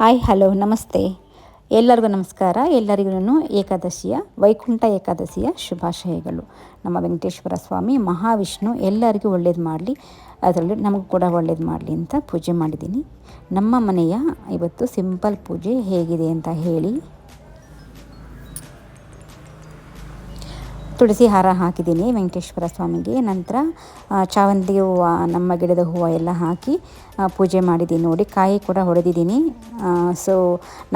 Hi hello ನಮಸ್ತೆ. ಎಲ್ಲರಿಗೂ ನಮಸ್ಕಾರ. ಎಲ್ಲರಿಗೂ ಏಕಾದಶಿಯ, ವೈಕುಂಠ ಏಕಾದಶಿಯ ಶುಭಾಶಯಗಳು. ನಮ್ಮ ವೆಂಕಟೇಶ್ವರ ಸ್ವಾಮಿ, ಮಹಾವಿಷ್ಣು, ಎಲ್ಲರಿಗೂ ಒಳ್ಳೇದು ಮಾಡಲಿ. ಅದರಲ್ಲಿ ನಮಗೂ ಕೂಡ ಒಳ್ಳೇದು ಮಾಡಲಿ ಅಂತ ಪೂಜೆ ಮಾಡಿದ್ದೀನಿ. ನಮ್ಮ ಮನೆಯ ಇವತ್ತು ಸಿಂಪಲ್ ಪೂಜೆ ಹೇಗಿದೆ ಅಂತ ಹೇಳಿ ತುಳಸಿ ಹಾರ ಹಾಕಿದ್ದೀನಿ ವೆಂಕಟೇಶ್ವರ ಸ್ವಾಮಿಗೆ. ನಂತರ ಚಾವಂತಿ ಹೂವು, ನಮ್ಮ ಗಿಡದ ಹೂವು ಎಲ್ಲ ಹಾಕಿ ಪೂಜೆ ಮಾಡಿದ್ದೀನಿ ನೋಡಿ. ಕಾಯಿ ಕೂಡ ಹೊಡೆದಿದ್ದೀನಿ. ಸೊ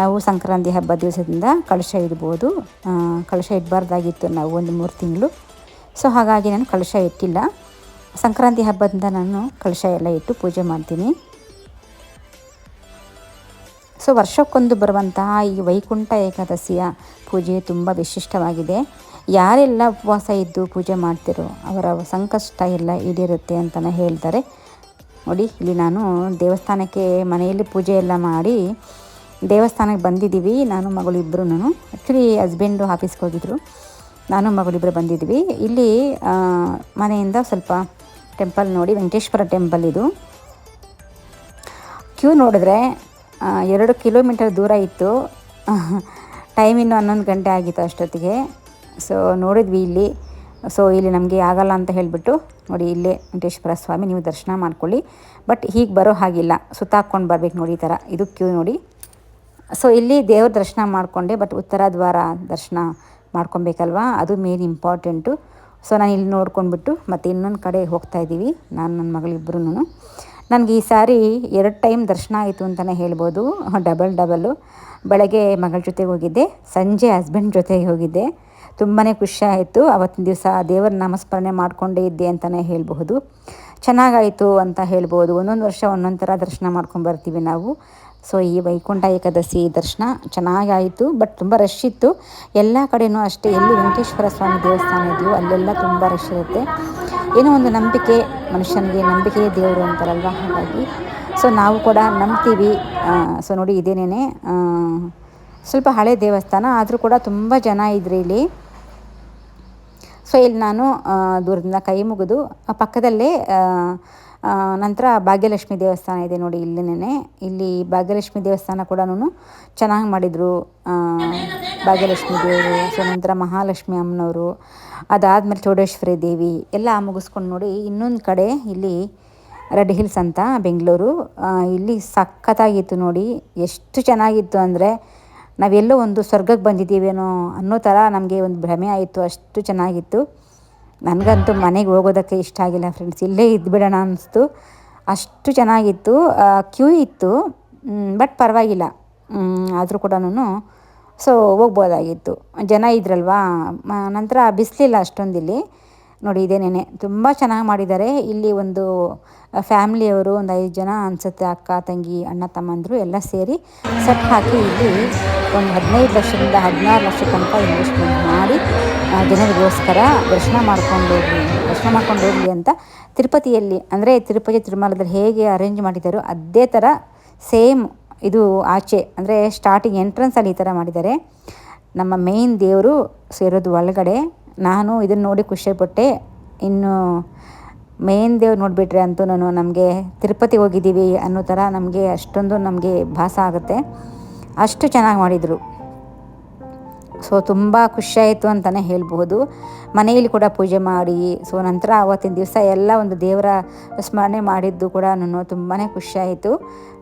ನಾವು ಸಂಕ್ರಾಂತಿ ಹಬ್ಬ ದಿವಸದಿಂದ ಕಳಶ ಇಡ್ಬೋದು. ಕಳಶ ಇಡಬಾರ್ದಾಗಿತ್ತು ನಾವು ಒಂದು ಮೂರು ತಿಂಗಳು. ಸೊ ಹಾಗಾಗಿ ನಾನು ಕಳಶ ಇಟ್ಟಿಲ್ಲ. ಸಂಕ್ರಾಂತಿ ಹಬ್ಬದಿಂದ ನಾನು ಕಳಶ ಎಲ್ಲ ಇಟ್ಟು ಪೂಜೆ ಮಾಡ್ತೀನಿ. ಸೊ ವರ್ಷಕ್ಕೊಂದು ಬರುವಂತಹ ಈ ವೈಕುಂಠ ಏಕಾದಶಿಯ ಪೂಜೆ ತುಂಬ ವಿಶಿಷ್ಟವಾಗಿದೆ. ಯಾರೆಲ್ಲ ಉಪವಾಸ ಇದ್ದು ಪೂಜೆ ಮಾಡ್ತಿರೋ ಅವರ ಸಂಕಷ್ಟ ಎಲ್ಲ ಈಡೇರುತ್ತೆ ಅಂತಲೇ ಹೇಳ್ತಾರೆ. ನೋಡಿ, ಇಲ್ಲಿ ನಾನು ದೇವಸ್ಥಾನಕ್ಕೆ ಮನೆಯಲ್ಲಿ ಪೂಜೆ ಎಲ್ಲ ಮಾಡಿ ದೇವಸ್ಥಾನಕ್ಕೆ ಬಂದಿದ್ದೀವಿ. ನಾನು ಮಗಳಿಬ್ಬರು ನಾನು ಆ್ಯಕ್ಚುಲಿ ಹಸ್ಬೆಂಡು ಆಫೀಸ್ಗೆ ಹೋಗಿದ್ರು. ನಾನು ಮಗಳಿಬ್ಬರು ಬಂದಿದ್ವಿ ಇಲ್ಲಿ ಮನೆಯಿಂದ ಸ್ವಲ್ಪ ಟೆಂಪಲ್ ನೋಡಿ, ವೆಂಕಟೇಶ್ವರ ಟೆಂಪಲ್ ಇದು. ಕ್ಯೂ ನೋಡಿದ್ರೆ ಎರಡು ಕಿಲೋಮೀಟರ್ ದೂರ ಇತ್ತು. ಟೈಮ್ ಇನ್ನೂ ಹನ್ನೊಂದು ಗಂಟೆ ಆಗಿತ್ತು ಅಷ್ಟೊತ್ತಿಗೆ. ಸೊ ನೋಡಿದ್ವಿ ಇಲ್ಲಿ. ಸೊ ಇಲ್ಲಿ ನಮಗೆ ಆಗಲ್ಲ ಅಂತ ಹೇಳಿಬಿಟ್ಟು ನೋಡಿ ಇಲ್ಲೇ ವೆಂಕಟೇಶ್ವರ ಸ್ವಾಮಿ, ನೀವು ದರ್ಶನ ಮಾಡ್ಕೊಳ್ಳಿ. ಬಟ್ ಹೀಗೆ ಬರೋ ಹಾಗಿಲ್ಲ. ಸುತ್ತಾಕ್ಕೊಂಡು ಬರಬೇಕು ನೋಡಿ ಈ ಥರ. ಇದು ಕ್ಯೂ ನೋಡಿ. ಸೊ ಇಲ್ಲಿ ದೇವ್ರ ದರ್ಶನ ಮಾಡಿಕೊಂಡೆ ಬಟ್ ಉತ್ತರ ದ್ವಾರ ದರ್ಶನ ಮಾಡ್ಕೊಬೇಕಲ್ವಾ? ಅದು ಮೇನ್ ಇಂಪಾರ್ಟೆಂಟು ಸೊ ನಾನು ಇಲ್ಲಿ ನೋಡ್ಕೊಂಡ್ಬಿಟ್ಟು ಮತ್ತು ಇನ್ನೊಂದು ಕಡೆ ಹೋಗ್ತಾ ಇದ್ದೀವಿ. ನಾನು ನನ್ನ ಮಗಳಿಬ್ಬರೂ ನನಗೆ ಈ ಸಾರಿ ಎರಡು ಟೈಮ್ ದರ್ಶನ ಆಯಿತು ಅಂತಲೇ ಹೇಳ್ಬೋದು. Double double. ಬೆಳಗ್ಗೆ ಮಗಳ ಜೊತೆಗೆ ಹೋಗಿದ್ದೆ, ಸಂಜೆ ಹಸ್ಬೆಂಡ್ ಜೊತೆಗೆ ಹೋಗಿದ್ದೆ. ತುಂಬಾ ಆಯಿತು. ಅವತ್ತಿನ ದಿವಸ ದೇವರ ನಾಮಸ್ಮರಣೆ ಮಾಡಿಕೊಂಡೇ ಇದ್ದೆ ಅಂತಲೇ ಹೇಳಬಹುದು. ಚೆನ್ನಾಗಾಯಿತು ಅಂತ ಹೇಳ್ಬೋದು ಒಂದೊಂದು ವರ್ಷ ಒಂದೊಂದು ಥರ ದರ್ಶನ ಮಾಡ್ಕೊಂಡು ಬರ್ತೀವಿ ನಾವು. ಸೊ ಈ ವೈಕುಂಠ ಏಕಾದಶಿ ದರ್ಶನ ಚೆನ್ನಾಗಾಯಿತು ಬಟ್ ತುಂಬ ರಶ್ ಇತ್ತು. ಎಲ್ಲ ಕಡೆಯೂ ಅಷ್ಟೇ, ಎಲ್ಲಿ ವೆಂಕಟೇಶ್ವರ ಸ್ವಾಮಿ ದೇವಸ್ಥಾನ ಇದೆಯೋ ಅಲ್ಲೆಲ್ಲ ತುಂಬ ರಶ್ ಇರುತ್ತೆ. ಏನೋ ಒಂದು ನಂಬಿಕೆ, ಮನುಷ್ಯನಿಗೆ ನಂಬಿಕೆ ದೇವರು ಅಂತಾರಲ್ವ? ಹಾಗಾಗಿ. ಸೊ ನಾವು ಕೂಡ ನಂಬ್ತೀವಿ. ಸೊ ನೋಡಿ ಇದೇನೇ ಸ್ವಲ್ಪ ಹಳೆ ದೇವಸ್ಥಾನ, ಆದರೂ ಕೂಡ ತುಂಬ ಜನ ಇದ್ರಿ ಇಲ್ಲಿ. ಸೊ ಇಲ್ಲಿ ನಾನು ದೂರದಿಂದ ಕೈ ಮುಗಿದು ಪಕ್ಕದಲ್ಲೇ ನಂತರ ಭಾಗ್ಯಲಕ್ಷ್ಮಿ ದೇವಸ್ಥಾನ ಇದೆ ನೋಡಿ ಇಲ್ಲಿನೇ ಇಲ್ಲಿ ಭಾಗ್ಯಲಕ್ಷ್ಮಿ ದೇವಸ್ಥಾನ ಕೂಡ ಚೆನ್ನಾಗಿ ಮಾಡಿದರು ಭಾಗ್ಯಲಕ್ಷ್ಮಿ ದೇವರು ಸೊ ನಂತರ ಮಹಾಲಕ್ಷ್ಮಿ ಅಮ್ಮನವರು, ಅದಾದಮೇಲೆ ಚೌಡೇಶ್ವರಿ ದೇವಿ, ಎಲ್ಲ ಮುಗಿಸ್ಕೊಂಡು ನೋಡಿ ಇನ್ನೊಂದು ಕಡೆ ಇಲ್ಲಿ ರೆಡ್ ಹಿಲ್ಸ್ ಅಂತ, ಬೆಂಗಳೂರು ಇಲ್ಲಿ ಸಖತ್ತಾಗಿತ್ತು ನೋಡಿ. ಎಷ್ಟು ಚೆನ್ನಾಗಿತ್ತು ಅಂದರೆ ನಾವೆಲ್ಲೋ ಒಂದು ಸ್ವರ್ಗಕ್ಕೆ ಬಂದಿದ್ದೀವೇನೋ ಅನ್ನೋ ಥರ ನಮಗೆ ಒಂದು ಭ್ರಮೆ ಆಯಿತು, ಅಷ್ಟು ಚೆನ್ನಾಗಿತ್ತು. ನನಗಂತೂ ಮನೆಗೆ ಹೋಗೋದಕ್ಕೆ ಇಷ್ಟ ಆಗಿಲ್ಲ ಫ್ರೆಂಡ್ಸ್, ಇಲ್ಲೇ ಇದ್ದುಬಿಡೋಣ ಅನ್ನಿಸ್ತು ಅಷ್ಟು ಚೆನ್ನಾಗಿತ್ತು ಕ್ಯೂ ಇತ್ತು ಬಟ್ ಪರವಾಗಿಲ್ಲ. ಆದರೂ ಕೂಡ ಸೊ, ಹೋಗ್ಬೋದಾಗಿತ್ತು. ಜನ ಇದ್ರಲ್ವಾ? ನಂತರ ಬಿಸಿಲಿಲ್ಲ ಅಷ್ಟೊಂದಿಲ್ಲಿ. ನೋಡಿ ಇದೇನೇನೆ ತುಂಬ ಚೆನ್ನಾಗಿ ಮಾಡಿದ್ದಾರೆ. ಇಲ್ಲಿ ಒಂದು ಫ್ಯಾಮ್ಲಿಯವರು ಒಂದು ಐದು ಜನ, ಅನಿಸುತ್ತೆ ಅಕ್ಕ, ತಂಗಿ, ಅಣ್ಣ, ತಮ್ಮಂದರು ಎಲ್ಲ ಸೇರಿ ಸೆಟ್ ಹಾಕಿ ಇಲ್ಲಿ ಒಂದು ಹದಿನೈದು ಲಕ್ಷದಿಂದ ಹದಿನಾರು ಲಕ್ಷ ತನಕ ಇನ್ವೆಸ್ಟ್ಮೆಂಟ್ ಮಾಡಿ ಜನರಿಗೋಸ್ಕರ ದರ್ಶನ ಮಾಡ್ಕೊಂಡು ಹೋಗಲಿ, ದರ್ಶನ ಮಾಡ್ಕೊಂಡು ಹೋಗಲಿ ಅಂತ ತಿರುಪತಿಯಲ್ಲಿ, ಅಂದರೆ ತಿರುಪತಿ ತಿರುಮಲದಲ್ಲಿ ಹೇಗೆ ಅರೇಂಜ್ ಮಾಡಿದ್ದಾರೋ ಅದೇ ಥರ ಸೇಮ್ ಇದು ಆಚೆ, ಅಂದರೆ ಸ್ಟಾರ್ಟಿಂಗ್ ಎಂಟ್ರೆನ್ಸಲ್ಲಿ ಈ ಥರ ಮಾಡಿದ್ದಾರೆ. ನಮ್ಮ ಮೇಯ್ನ್ ದೇವರು ಸೇರೋದು ಒಳಗಡೆ. ನಾನು ಇದನ್ನು ನೋಡಿ ಖುಷಿಪಟ್ಟೆ ಇನ್ನು ಮೇನ್ ದೇವ್ರು ನೋಡಿಬಿಟ್ರೆ ಅಂತೂ ನಾನು ನಮಗೆ ತಿರುಪತಿ ಹೋಗಿದ್ದೀವಿ ಅನ್ನೋ ಥರ ನಮಗೆ ಅಷ್ಟೊಂದು ನಮಗೆ ಭಾಸ ಆಗುತ್ತೆ. ಅಷ್ಟು ಚೆನ್ನಾಗಿ ಮಾಡಿದರು. ಸೊ ತುಂಬ ಖುಷಿಯಾಯಿತು ಅಂತಲೇ ಹೇಳ್ಬೋದು ಮನೆಯಲ್ಲಿ ಕೂಡ ಪೂಜೆ ಮಾಡಿ, ಸೊ ನಂತರ ಆವತ್ತಿನ ದಿವಸ ಎಲ್ಲ ಒಂದು ದೇವರ ಸ್ಮರಣೆ ಮಾಡಿದ್ದು ಕೂಡ ನಾನು ತುಂಬಾ ಖುಷಿಯಾಯಿತು.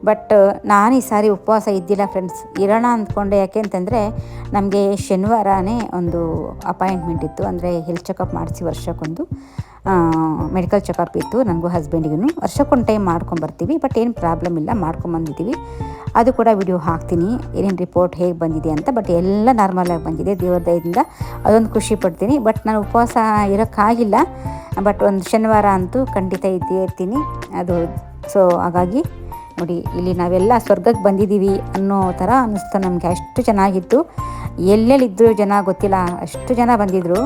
ಬಟ್, ನಾನು ಈ ಸಾರಿ ಉಪವಾಸ ಇದ್ದಿಲ್ಲ ಫ್ರೆಂಡ್ಸ್. ಇರೋಣ ಅಂದ್ಕೊಂಡೆ ಯಾಕೆ ಅಂತಂದರೆ, ನಮಗೆ ಶನಿವಾರನೇ ಒಂದು ಅಪಾಯಿಂಟ್ಮೆಂಟ್ ಇತ್ತು. ಅಂದರೆ ಹೆಲ್ತ್ ಚೆಕಪ್ ಮಾಡಿಸಿ ವರ್ಷಕ್ಕೊಂದು. ಮೆಡಿಕಲ್ ಚೆಕಪ್ ಇತ್ತು. ನನಗೂ ಹಸ್ಬೆಂಡಿಗೂ ವರ್ಷಕ್ಕೊಂದು ಟೈಮ್ ಮಾಡ್ಕೊಂಬರ್ತೀವಿ ಬಟ್ ಏನು ಪ್ರಾಬ್ಲಮ್ ಇಲ್ಲ. ಮಾಡ್ಕೊಂಬಂದಿದ್ದೀವಿ ಅದು ಕೂಡ ವಿಡಿಯೋ ಹಾಕ್ತೀನಿ. ಏನೇನು ರಿಪೋರ್ಟ್ ಹೇಗೆ ಬಂದಿದೆ ಅಂತ. ಬಟ್ ಎಲ್ಲ ನಾರ್ಮಲಾಗಿ ಬಂದಿದೆ. ದೇವರ ದಯದಿಂದ ಅದೊಂದು ಖುಷಿ ಪಡ್ತೀನಿ. ಬಟ್ ನಾನು ಉಪವಾಸ ಇರೋಕ್ಕಾಗಿಲ್ಲ. ಬಟ್ ಒಂದು ಶನಿವಾರ ಅಂತೂ ಖಂಡಿತ ಇದ್ದೇ ಇರ್ತೀನಿ. ಅದು ಸೊ ಹಾಗಾಗಿ ನೋಡಿ, ಇಲ್ಲಿ ನಾವೆಲ್ಲ ಸ್ವರ್ಗಕ್ಕೆ ಬಂದಿದ್ದೀವಿ ಅನ್ನೋ ಥರ ಅನ್ನಿಸ್ತು ನಮಗೆ. ಅಷ್ಟು ಚೆನ್ನಾಗಿತ್ತು. ಎಲ್ಲೆಲ್ಲಿದ್ದರು ಜನ ಗೊತ್ತಿಲ್ಲ. ಅಷ್ಟು ಜನ ಬಂದಿದ್ದರು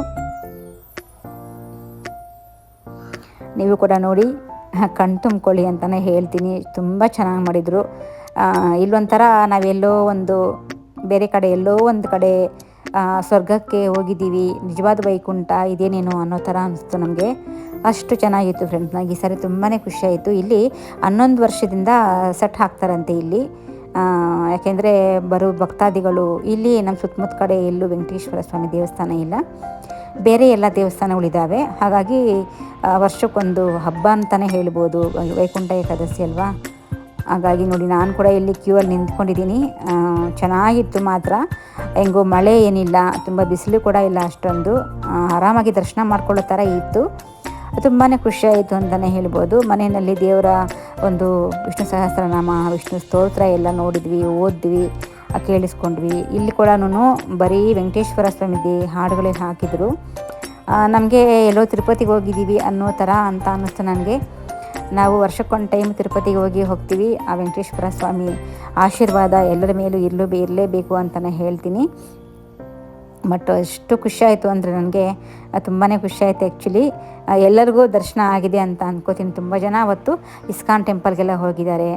ನೀವು ಕೂಡ ನೋಡಿ ಕಣ್ ತುಂಬಿಕೊಳ್ಳಿ ಅಂತಲೇ ಹೇಳ್ತೀನಿ. ತುಂಬ ಚೆನ್ನಾಗಿ ಮಾಡಿದರು. ಇಲ್ಲೊಂಥರ ನಾವೆಲ್ಲೋ ಒಂದು, ಬೇರೆ ಕಡೆ ಎಲ್ಲೋ ಒಂದು ಕಡೆ ಸ್ವರ್ಗಕ್ಕೆ ಹೋಗಿದ್ದೀವಿ, ನಿಜವಾದ ವೈಕುಂಠ ಇದೇನೇನು ಅನ್ನೋ ಥರ ಅನಿಸ್ತು ನಮಗೆ. ಅಷ್ಟು ಚೆನ್ನಾಗಿತ್ತು ಫ್ರೆಂಡ್ಸ್ ನನಗೆ ಈ ಸರಿ ತುಂಬಾ ಖುಷಿಯಾಯಿತು. ಇಲ್ಲಿ ಹನ್ನೊಂದು ವರ್ಷದಿಂದ ಸೆಟ್ ಹಾಕ್ತಾರಂತೆ ಇಲ್ಲಿ. ಯಾಕೆಂದರೆ ಬರೋ ಭಕ್ತಾದಿಗಳು, ಇಲ್ಲಿ ನಮ್ಮ ಸುತ್ತಮುತ್ತ ಕಡೆ ಎಲ್ಲೂ ವೆಂಕಟೇಶ್ವರ ಸ್ವಾಮಿ ದೇವಸ್ಥಾನ ಇಲ್ಲ. ಬೇರೆ ಎಲ್ಲ ದೇವಸ್ಥಾನಗಳಿದ್ದಾವೆ. ಹಾಗಾಗಿ ವರ್ಷಕ್ಕೊಂದು ಹಬ್ಬ ಅಂತಲೇ ಹೇಳ್ಬೋದು. ವೈಕುಂಠ ಏಕಾದಶಿ ಅಲ್ವಾ? ಹಾಗಾಗಿ ನೋಡಿ, ನಾನು ಕೂಡ ಇಲ್ಲಿ ಕ್ಯೂ ಅಲ್ಲಿ ನಿಂತ್ಕೊಂಡಿದ್ದೀನಿ. ಚೆನ್ನಾಗಿತ್ತು ಮಾತ್ರ. ಹೆಂಗೋ ಮಳೆ ಏನಿಲ್ಲ, ತುಂಬ ಬಿಸಿಲು ಕೂಡ ಇಲ್ಲ ಅಷ್ಟೊಂದು. ಆರಾಮಾಗಿ ದರ್ಶನ ಮಾಡ್ಕೊಳ್ಳೋ ಥರ ಇತ್ತು. ತುಂಬಾ ಖುಷಿಯಾಯಿತು ಅಂತಲೇ ಹೇಳ್ಬೋದು. ಮನೆಯಲ್ಲಿ ದೇವರ ಒಂದು ವಿಷ್ಣು ಸಹಸ್ರನಾಮ, ವಿಷ್ಣು ಸ್ತೋತ್ರ ಎಲ್ಲ ನೋಡಿದ್ವಿ, ಓದಿದ್ವಿ. ಕೇಳಿಸ್ಕೊಂಡ್ವಿ. ಇಲ್ಲಿ ಕೂಡ ಬರೀ ವೆಂಕಟೇಶ್ವರ ಸ್ವಾಮಿಗೆ ಹಾಡುಗಳೇ ಹಾಕಿದರು. ನಮಗೆ ಎಲ್ಲೋ ತಿರುಪತಿಗೆ ಹೋಗಿದ್ದೀವಿ ಅನ್ನೋ ಥರ ಅಂತ ಅನ್ನಿಸ್ತು ನನಗೆ. ನಾವು ವರ್ಷಕ್ಕೊಂದು ಟೈಮ್ ತಿರುಪತಿಗೆ ಹೋಗಿ ಹೋಗ್ತೀವಿ. ಆ ವೆಂಕಟೇಶ್ವರ ಸ್ವಾಮಿ ಆಶೀರ್ವಾದ ಎಲ್ಲರ ಮೇಲೂ ಇರಲೂ ಇರಲೇಬೇಕು ಅಂತಲೇ ಹೇಳ್ತೀನಿ. ಬಟ್ ಎಷ್ಟು ಖುಷಿಯಾಯಿತು ಅಂದರೆ ನನಗೆ ತುಂಬಾ ಖುಷಿಯಾಯಿತು ಆ್ಯಕ್ಚುಲಿ ಎಲ್ಲರಿಗೂ ದರ್ಶನ ಆಗಿದೆ ಅಂತ ಅಂದ್ಕೋತೀನಿ ತುಂಬ ಜನ. ಅವತ್ತು ಇಸ್ಕಾನ್ ಟೆಂಪಲ್ಗೆಲ್ಲ ಹೋಗಿದ್ದಾರೆ,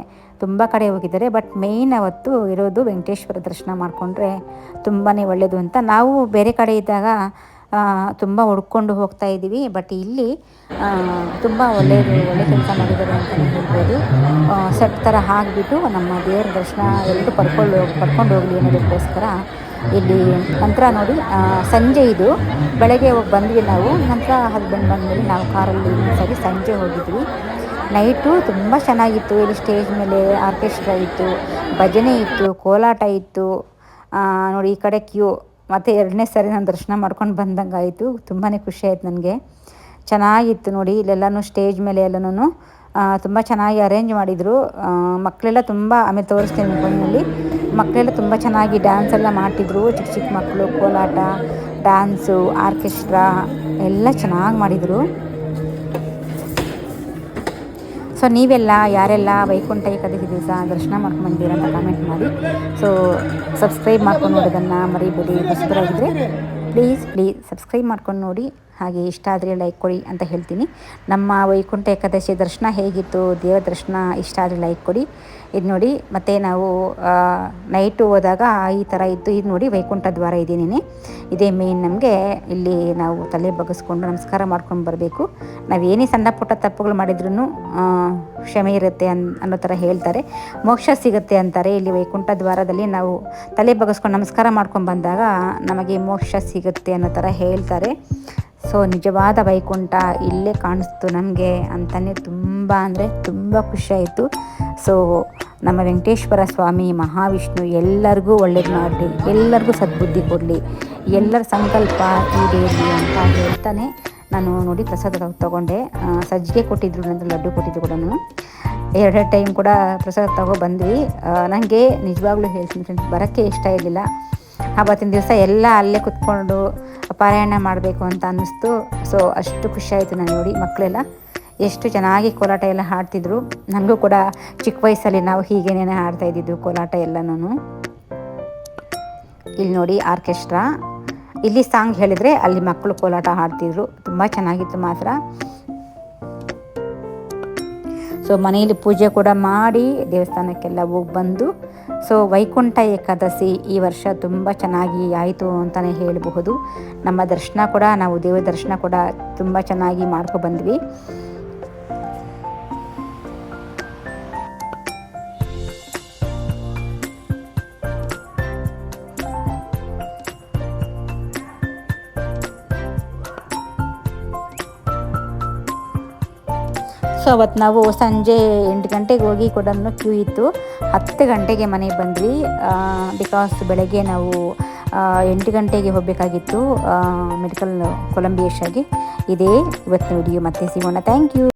ತುಂಬ ಕಡೆ ಹೋಗಿದ್ದಾರೆ ಬಟ್ ಮೇಯ್ನ್ ಅವತ್ತು ಇರೋದು ವೆಂಕಟೇಶ್ವರ ದರ್ಶನ ಮಾಡಿಕೊಂಡ್ರೆ ತುಂಬಾ ಒಳ್ಳೆಯದು ಅಂತ. ನಾವು ಬೇರೆ ಕಡೆ ಇದ್ದಾಗ ತುಂಬ ಹುಡ್ಕೊಂಡು ಹೋಗ್ತಾ ಇದ್ದೀವಿ ಬಟ್ ಇಲ್ಲಿ ತುಂಬ ಒಳ್ಳೆಯದು ಒಳ್ಳೆ ಕೆಲಸ ಮಾಡಿದ್ದಾರೆ ಅಂತಲೇ ಹೇಳ್ಬೋದು. ಸೆಟ್ ಥರ ಹಾಕಿಬಿಟ್ಟು ನಮ್ಮ ದೇವರ ದರ್ಶನ ಎಲ್ಲರೂ ಪಡ್ಕೊಂಡು ಪಡ್ಕೊಂಡು ಹೋಗಲಿ ಅನ್ನೋದಕ್ಕೋಸ್ಕರ ಇಲ್ಲಿ ನಂತರ ನೋಡಿ ಸಂಜೆ ಇದು. ಬೆಳಗ್ಗೆ ಬಂದ್ವಿ ನಾವು. ನಂತರ ಹಸ್ಬೆಂಡ್ ಬಂದಮೇಲೆ ನಾವು ಕಾರಲ್ಲಿ ಸರಿ ಸಂಜೆ ಹೋಗಿದ್ವಿ. ನೈಟು ತುಂಬ ಚೆನ್ನಾಗಿತ್ತು. ಇಲ್ಲಿ ಸ್ಟೇಜ್ ಮೇಲೆ ಆರ್ಕೆಸ್ಟ್ರಾ ಇತ್ತು, ಭಜನೆ ಇತ್ತು, ಕೋಲಾಟ ಇತ್ತು. ನೋಡಿ ಈ ಕಡೆ ಕ್ಯೂ ಮತ್ತು ಎರಡನೇ ಸಾರಿ ನಾನು ದರ್ಶನ ಮಾಡ್ಕೊಂಡು ಬಂದಂಗೆ ಆಯಿತು ತುಂಬಾ ಖುಷಿ ಆಯ್ತು ನನಗೆ. ಚೆನ್ನಾಗಿತ್ತು ನೋಡಿ, ಇಲ್ಲೆಲ್ಲನೂ ಸ್ಟೇಜ್ ಮೇಲೆ ಎಲ್ಲನೂ ತುಂಬ ಚೆನ್ನಾಗಿ ಅರೇಂಜ್ ಮಾಡಿದರು. ಮಕ್ಕಳೆಲ್ಲ ತುಂಬ, ಆಮೇಲೆ ತೋರಿಸ್ತೀನಿ ಫೋನಲ್ಲಿ ಮಕ್ಕಳೆಲ್ಲ ತುಂಬ ಚೆನ್ನಾಗಿ ಡ್ಯಾನ್ಸ್ ಎಲ್ಲ ಮಾಡ್ತಿದ್ರು. ಚಿಕ್ಕ ಚಿಕ್ಕ ಮಕ್ಕಳು ಕೋಲಾಟ ಡ್ಯಾನ್ಸು ಆರ್ಕೆಸ್ಟ್ರಾ ಎಲ್ಲ ಚೆನ್ನಾಗಿ ಮಾಡಿದರು. ಸೊ ನೀವೆಲ್ಲ, ಯಾರೆಲ್ಲ ವೈಕುಂಠ ಏಕಾದಶಿ ದಿವಸ ದರ್ಶನ ಮಾಡ್ಕೊಂಡು ಅಂತ ಕಾಮೆಂಟ್ ಮಾಡಿ. ಸೊ ಸಬ್ಸ್ಕ್ರೈಬ್ ಮಾಡ್ಕೊಂಡು ನೋಡೋದನ್ನು ಮರಿಬೇಡಿ. ಹೊಸಬರಾಗಿದ್ದರೆ ಪ್ಲೀಸ್ ಪ್ಲೀಸ್ ಸಬ್ಸ್ಕ್ರೈಬ್ ಮಾಡ್ಕೊಂಡು ನೋಡಿ. ಹಾಗೆ ಇಷ್ಟ ಆದರೆ ಲೈಕ್ ಕೊಡಿ ಅಂತ ಹೇಳ್ತೀನಿ. ನಮ್ಮ ವೈಕುಂಠ ಏಕಾದಶಿ ದರ್ಶನ ಹೇಗಿತ್ತು, ದೇವ ದರ್ಶನ ಇಷ್ಟ ಆದರೆ ಲೈಕ್ ಕೊಡಿ. ಇದು ನೋಡಿ, ಮತ್ತು ನಾವು ನೈಟು ಹೋದಾಗ ಈ ಥರ ಇತ್ತು ಇದು ನೋಡಿ ವೈಕುಂಠ ದ್ವಾರ ಇದ್ದೀನಿ ಇದೇ ಮೇನ್ ನಮಗೆ. ಇಲ್ಲಿ ನಾವು ತಲೆ ಬಗ್ಗಿಸ್ಕೊಂಡು ನಮಸ್ಕಾರ ಮಾಡ್ಕೊಂಡು ಬರಬೇಕು. ನಾವೇನೇ ಸಣ್ಣ ಪುಟ್ಟ ತಪ್ಪುಗಳು ಮಾಡಿದ್ರೂ ಕ್ಷಮೆ ಇರುತ್ತೆ ಅನ್, ಅನ್ನೋ ಥರ ಹೇಳ್ತಾರೆ. ಮೋಕ್ಷ ಸಿಗುತ್ತೆ ಅಂತಾರೆ. ಇಲ್ಲಿ ವೈಕುಂಠ ದ್ವಾರದಲ್ಲಿ ನಾವು ತಲೆ ಬಗ್ಗಿಸ್ಕೊಂಡು ನಮಸ್ಕಾರ ಮಾಡ್ಕೊಂಡು ಬಂದಾಗ ನಮಗೆ ಮೋಕ್ಷ ಸಿಗುತ್ತೆ ಅನ್ನೋ ಥರ ಹೇಳ್ತಾರೆ. ಸೊ ನಿಜವಾದ ವೈಕುಂಠ ಇಲ್ಲೇ ಕಾಣಿಸ್ತು ನಮಗೆ ಅಂತಲೇ ತುಂಬ ಅಂದರೆ ತುಂಬ ಖುಷಿಯಾಯಿತು ಸೊ ನಮ್ಮ ವೆಂಕಟೇಶ್ವರ ಸ್ವಾಮಿ, ಮಹಾವಿಷ್ಣು ಎಲ್ಲರಿಗೂ ಒಳ್ಳೇದು ಮಾಡಲಿ, ಎಲ್ಲರಿಗೂ ಸದ್ಬುದ್ಧಿ ಕೊಡಲಿ, ಎಲ್ಲರ ಸಂಕಲ್ಪ ಈಡೇರಲಿ ಅಂತ ಹೇಳ್ತಾನೆ. ನಾನು ನೋಡಿ ಪ್ರಸಾದ ತಗೊಂಡೆ. ಸಜ್ಜಿಗೆ ಕೊಟ್ಟಿದ್ರು ನಂತರ ಲಡ್ಡು ಕೊಟ್ಟಿದ್ರು ಕೂಡ ನಾನು. ಎರಡೆರಡು ಟೈಮ್ ಕೂಡ ಪ್ರಸಾದ ತಗೋ ಬಂದ್ವಿ. ನನಗೆ ನಿಜವಾಗ್ಲೂ ಹೇಳ್ತೀನಿ ಫ್ರೆಂಡ್ಸ್ ಬರೋಕ್ಕೆ ಇಷ್ಟ ಇರಲಿಲ್ಲ. ಆವತ್ತಿನ ದಿವಸ ಎಲ್ಲ ಅಲ್ಲೇ ಕುತ್ಕೊಂಡು ಪಾರಾಯಣ ಮಾಡಬೇಕು ಅಂತ ಅನ್ನಿಸ್ತು. ಸೊ ಅಷ್ಟು ಖುಷಿಯಾಯಿತು ನಾನು ನೋಡಿ ಮಕ್ಕಳೆಲ್ಲ ಎಷ್ಟು ಚೆನ್ನಾಗಿ ಕೋಲಾಟ ಎಲ್ಲ ಹಾಡ್ತಿದ್ರು ನನಗೂ ಕೂಡ ಚಿಕ್ಕ ವಯಸ್ಸಲ್ಲಿ ನಾವು ಹೀಗೇನೇ ಹಾಡ್ತಾ ಇದ್ದಿದ್ದು ಕೋಲಾಟ ಎಲ್ಲನೂ ಇಲ್ಲಿ ನೋಡಿ ಆರ್ಕೆಸ್ಟ್ರಾ. ಇಲ್ಲಿ ಸಾಂಗ್ ಹೇಳಿದರೆ ಅಲ್ಲಿ ಮಕ್ಕಳು ಕೋಲಾಟ ಹಾಡ್ತಿದ್ರು ತುಂಬ ಚೆನ್ನಾಗಿತ್ತು ಮಾತ್ರ. ಸೊ ಮನೆಯಲ್ಲಿ ಪೂಜೆ ಕೂಡ ಮಾಡಿ ದೇವಸ್ಥಾನಕ್ಕೆಲ್ಲ ಹೋಗಿ ಬಂದು ಸೊ ವೈಕುಂಠ ಏಕಾದಶಿ ಈ ವರ್ಷ ತುಂಬ ಚೆನ್ನಾಗಿ ಆಯಿತು ಅಂತಲೇ ಹೇಳಬಹುದು. ನಮ್ಮ ದರ್ಶನ ಕೂಡ, ನಾವು ದೇವ ದರ್ಶನ ಕೂಡ ತುಂಬ ಚೆನ್ನಾಗಿ ಮಾಡ್ಕೊ ಸೊ ಅವತ್ತು ನಾವು ಸಂಜೆ ಎಂಟು ಗಂಟೆಗೆ ಹೋಗಿ ಕೂಡ ಕ್ಯೂ ಇತ್ತು. ಹತ್ತು ಗಂಟೆಗೆ ಮನೆಗೆ ಬಂದ್ವಿ. ಬಿಕಾಸ್ ಬೆಳಗ್ಗೆ ನಾವು ಎಂಟು ಗಂಟೆಗೆ ಹೋಗಬೇಕಾಗಿತ್ತು ಮೆಡಿಕಲ್ ಕೊಲಂಬಿಯೇಷಾಗಿ ಇದೇ ಇವತ್ತಿನ ವಿಡಿಯೋ ಮತ್ತೆ ಸಿಗೋಣ. Thank you